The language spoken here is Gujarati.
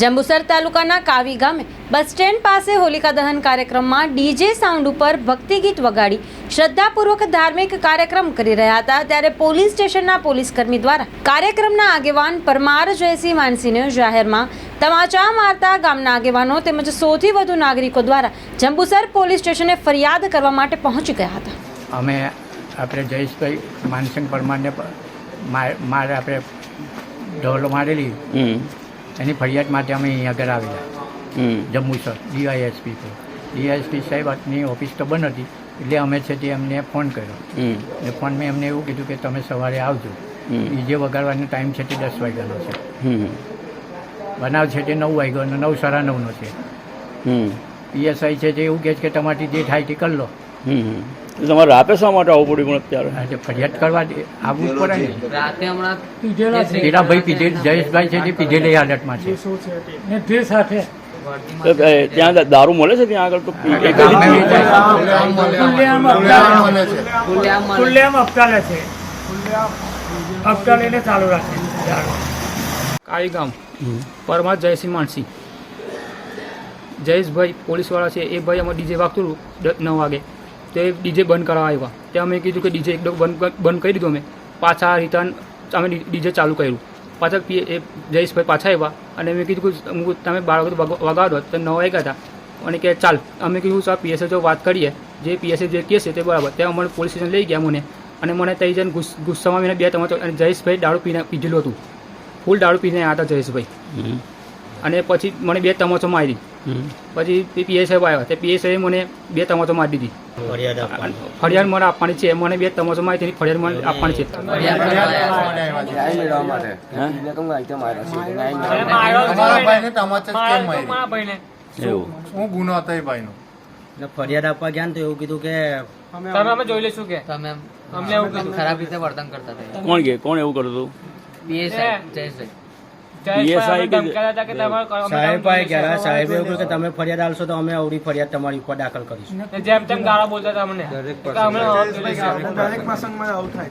જંબુસર તાલુકાના કાવી ગામે બસ સ્ટેન્ડ પાસે હોલિકા દહન કાર્યક્રમમાં ડીજે સાઉન્ડ ઉપર ભક્તિ ગીત વગાડી શ્રદ્ધાપૂર્વક ધાર્મિક કાર્યક્રમ કરી રહ્યા હતા. ત્યારે પોલીસ સ્ટેશનના પોલીસ કર્મી દ્વારા કાર્યક્રમના આગેવાન પરમાર જયસિંહ માનસીને જાહેરમાં તમાચા મારતા ગામના આગેવાનો તેમજ સૌથી વધુ નાગરિકો દ્વારા જંબુસર પોલીસ સ્ટેશને ફરિયાદ કરવા માટે પહોંચી ગયા હતા. અમે આપણે જયેશભાઈ માનસિંહ પરમારને મારે આપણે ઢોલ મારેલી. હમ. એની ફરિયાદ માટે અમે અહીં આગળ આવેલા. જંબુસર ડીવાયએસપી પર. ડીવાયએસપી સાહેબની ઓફિસ તો બંધ હતી એટલે અમે છે તે એમને ફોન કર્યો. એ ફોન મેં એમને એવું કીધું કે તમે સવારે આવજો. ડીજે વગાડવાનો ટાઈમ છે તે દસ વાગ્યાનો છે. હમ. બનાવ છે તે નવ વાગ્યો અને નવ સાડા નવનો છે. પીએસઆઈ છે તે એવું કહે છે કે તમારી જે થાય તે કરી લો. તમારે રાતે શા માટે આવવું પડ્યું પણ અત્યારે ફરિયાદ કરવા આવવું પડે ને. રાતે હમણાં પેલા ભાઈ પીધે જયેશભાઈ છે તે પીધેલી હાલતમાં છે. તે? સાથે. ત્યાં દારૂ મળે છે ત્યાં આગળ તો. ખુલ્લેઆમ મળે. છે. અપટાલીને ચાલુ રાખે કાળી ગામ પરમાર જયસિંહ માનસિંહ જયેશભાઈ પોલીસવાળા છે. એ ભાઈ અમારે ડીજે વાગતું નવ વાગે. તો ડીજે બંધ કરાવવા આવ્યા. ત્યાં અમે કીધું કે ડીજે એકદમ બંધ બંધ કરી દીધું અમે. પાછા રિટર્ન અમે ડીજે ચાલુ કર્યું. પાછા એ જયેશભાઈ પાછા આવ્યા અને મેં કીધું કે તમે બાળકો વાગે વગ- વગાડો તો ન વાગ્યા હતા અને કે ચાલ અમે કીધું સર પીએસએ જો વાત કરીએ જે પીએસએ જે કહે છે તે બરાબર. ત્યાં અમને પોલીસ સ્ટેશન લઈ ગયા મને અને મને ત્યાં જઈને ગુસ્સ- ગુસ્સામાં મને બે તમાચો અને જયેશભાઈ દારૂ પીને પીધેલું હતું. ફૂલ દારૂ પીને આવ્યા હતા જયેશભાઈ. અને પછી મને બે તમાચો મારી હમ પછી પીએસઆઈ આવ્યા. તે પીએસઆઈ મને બે તમાચો મારી દીધી. ફરિયાદ મને આપવાની છે. મને બે તમાચો મારી તેની ફરિયાદ મને આપવાની છે. શું ગુનો હતો એ ભાઈનો? એટલે ફરિયાદ આપવા ગયા ને તો એવું કીધું કે તમે અમે જોઈ લઈશું કે. તમે અમને એવું કીધું. ખરાબ રીતે વર્તન કરતા હતા. કોણ કે? કોણ એવું કરતું હતું? પીએસઆઈ જય PSI કે- સાહેબ પાસે ગયા સાહેબ એવું કહ્યું કે તમે ફરિયાદ આલશો તો અમે આવડી ફરિયાદ તમારી ઉપર દાખલ કરીશું. જેમ તેમ ગાળા બોલતા તમને દરેક પ્રસંગમાં આવું થાય.